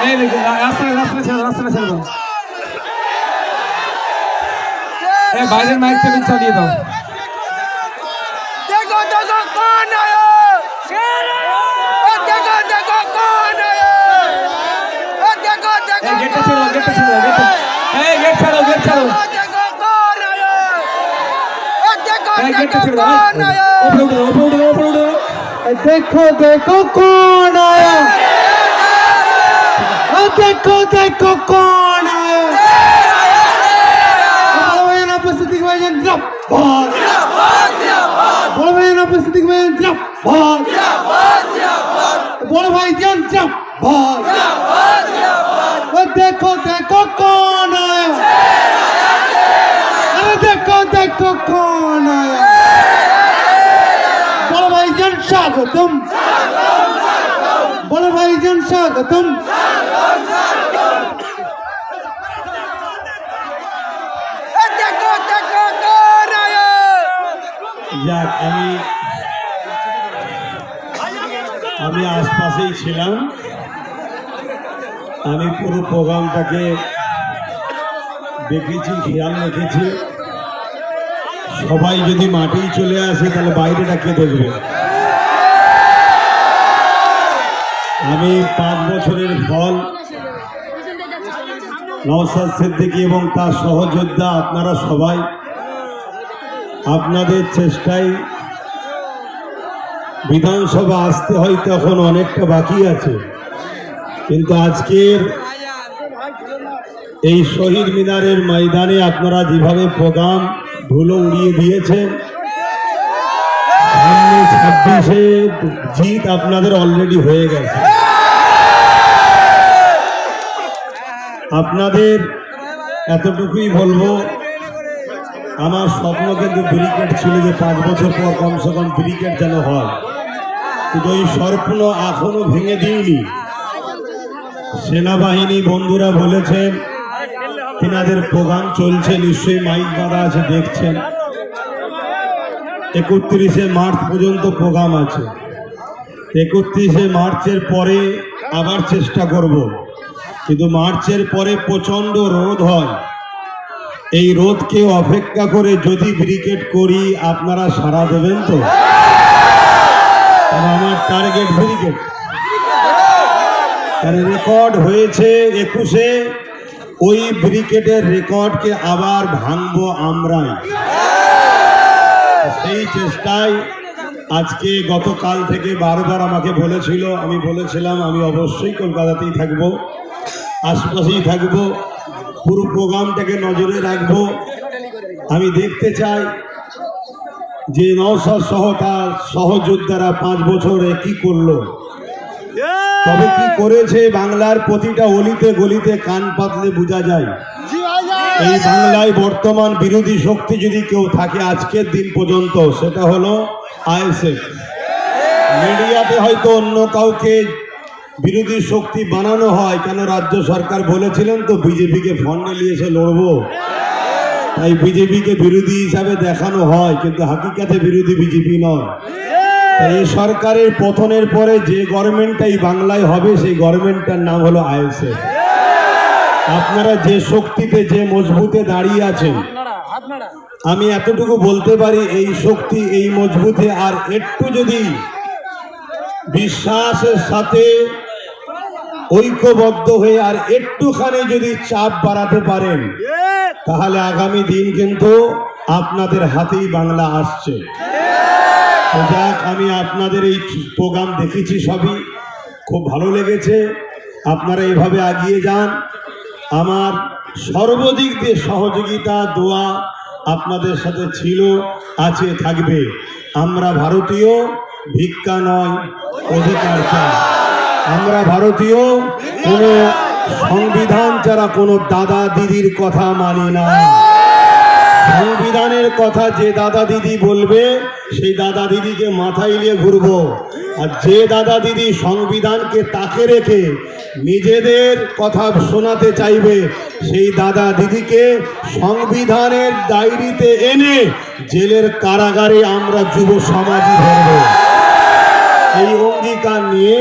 এই দেখুন রাস্তায় রাস্তায় ছেড়ে বাইরের মাইক থেকে চালিয়ে দাও। দেখো দেখো কোন আয়া? দেখো দেখো কোন আয়া? দেখো দেখো গেটটা ছেড়ে দাও গেটটা ছেড়ে দাও গেটটা এই গেট ছাড়ো দেখো কোন আয়া? দেখো দেখো কোন আয়া? ਓ ਦੇਖੋ ਦੇਖੋ ਕੌਣ ਬੋਲਵੇਂ ਨਾ ਪਸਤਿਕ ਵੇ ਜਿੰਦਾਬਾਦ ਜਿੰਦਾਬਾਦ ਜਿੰਦਾਬਾਦ ਬੋਲਵੇਂ ਨਾ ਪਸਤਿਕ ਵੇ ਜਿੰਦਾਬਾਦ ਜਿੰਦਾਬਾਦ ਜਿੰਦਾਬਾਦ ਬੋਲ ਭਾਈ ਜਿੰਦਾਬਾਦ ਜਿੰਦਾਬਾਦ ਜਿੰਦਾਬਾਦ ਓ ਦੇਖੋ ਦੇਖੋ ਕੌਣ ਆਇਆ ਦੇਖੋ ਦੇਖੋ ਕੌਣ ਆਇਆ ਬੋਲ ਭਾਈ ਜਨ ਸ਼ਾਗਤਮ ਜਿੰਦਾਬਾਦ বড় ভাই স্বাগতম যাক আমি আমি আশপাশেই ছিলাম। আমি পুরো প্রোগ্রামটাকে দেখেছি খেয়াল রেখেছি। সবাই যদি মাটি চলে আসে তাহলে বাইরেটা কে দেখবে? আমি পাঁচ বছরের ফল। নওসাদ সিদ্দিকী এবং তার সহযোদ্ধা আপনারা সবাই, আপনাদের চেষ্টায় বিধানসভা আসতে হয়তো এখন অনেকটা বাকি আছে, কিন্তু আজকের এই শহীদ মিনারের ময়দানে আপনারা যেভাবে প্রোগ্রাম ধুলো উড়িয়ে দিয়েছেন সামনে ছাব্বিশে জিত আপনাদের অলরেডি হয়ে গেছে। আপনাদের এতটুকুই বলব, আমার স্বপ্ন কিন্তু ব্রিকেট ছিল যে পাঁচ বছর পর কমসে কম ব্রিকেট যেন হয়, কিন্তু ওই স্বপ্ন এখনও ভেঙে দিইনি। সেনাবাহিনী বন্ধুরা বলেছেন, তিনাদের প্রোগ্রাম চলছে, নিশ্চয়ই মাইক বাঁধা আছে, দেখছেন। একত্রিশে মার্চ পর্যন্ত প্রোগ্রাম আছে। একত্রিশে মার্চের পরে আবার চেষ্টা করব। কিন্তু মার্চের পরে প্রচণ্ড রোদ হয়। এই রোদকে অপেক্ষা করে যদি ব্রিকেট করি, আপনারা সারা দেবেন তো? আমার টার্গেট ব্রিকেট কারণ রেকর্ড হয়েছে একুশে, ওই ব্রিকেটের রেকর্ডকে আবার ভাঙবো আমরাই। সেই চেষ্টায় আজকে গতকাল থেকে বারবার আমাকে বলেছিল, আমি বলেছিলাম, আমি অবশ্যই কলকাতাতেই থাকব, আশপাশেই থাকব, পুরো প্রোগ্রামটাকে নজরে রাখব। আমি দেখতে চাই যে নওসাদ সহ তার সহযোদ্ধারা পাঁচ বছরে কি করল। তবে কি করেছে বাংলার প্রতিটা অলিতে গলিতে কান পাতলে বোঝা যায়। এই বাংলায় বর্তমান বিরোধী শক্তি যদি কেউ থাকে আজকের দিন পর্যন্ত সেটা হলো আইএসএফ। মিডিয়াতে হয়তো অন্য কাউকে বিরোধী শক্তি বানানো হয় কেন রাজ্য সরকার বলেছিলেন তো বিজেপিকে ফন্ডে নিয়ে এসে লড়বো। তাই বিজেপিকে বিরোধী হিসাবে দেখানো হয় কিন্তু হাকিকাতে বিরোধী বিজেপি নয়। তাই এই সরকারের পতনের পরে যে গভর্নমেন্টটাই বাংলায় হবে সেই গভর্নমেন্টটার নাম হলো আইএসএফ। আপনারা যে শক্তিতে, যে মজবুতে দাঁড়িয়ে আছেন, আমি এতটুকু বলতে পারি, এই শক্তি, এই মজবুতে, আর একটু যদি বিশ্বাসের সাথে ঐক্যবদ্ধ হয়ে আর একটুখানি যদি চাপ বাড়াতে পারেন, তাহলে আগামী দিন কিন্তু আপনাদের হাতেই বাংলা আসছে। যাক, আমি আপনাদের এই প্রোগ্রাম দেখেছি সবই। খুব ভালো লেগেছে। আপনারা এইভাবে এগিয়ে যান। আমার সর্বদিক দিয়ে সহযোগিতা, দোয়া আপনাদের সাথে ছিল, আছে, থাকবে। আমরা ভারতীয়, ভিক্ষা নয়, অধিকার চাই। আমরা ভারতীয়, কোনো সংবিধান ছাড়া কোনো দাদা দিদির কথা মানি না। সংবিধানের কথা যে দাদা দিদি বলবে সেই দাদা দিদিকে মাথায় নিয়ে ঘুরবো। আর যে দাদা দিদি সংবিধানকে তাকে রেখে নিজেদের কথা শোনাতে চাইবে, সেই দাদা দিদিকে সংবিধানের ডায়েরিতে এনে জেলের কারাগারে আমরা যুব সমাজই ধরব। এই অঙ্গীকার নিয়ে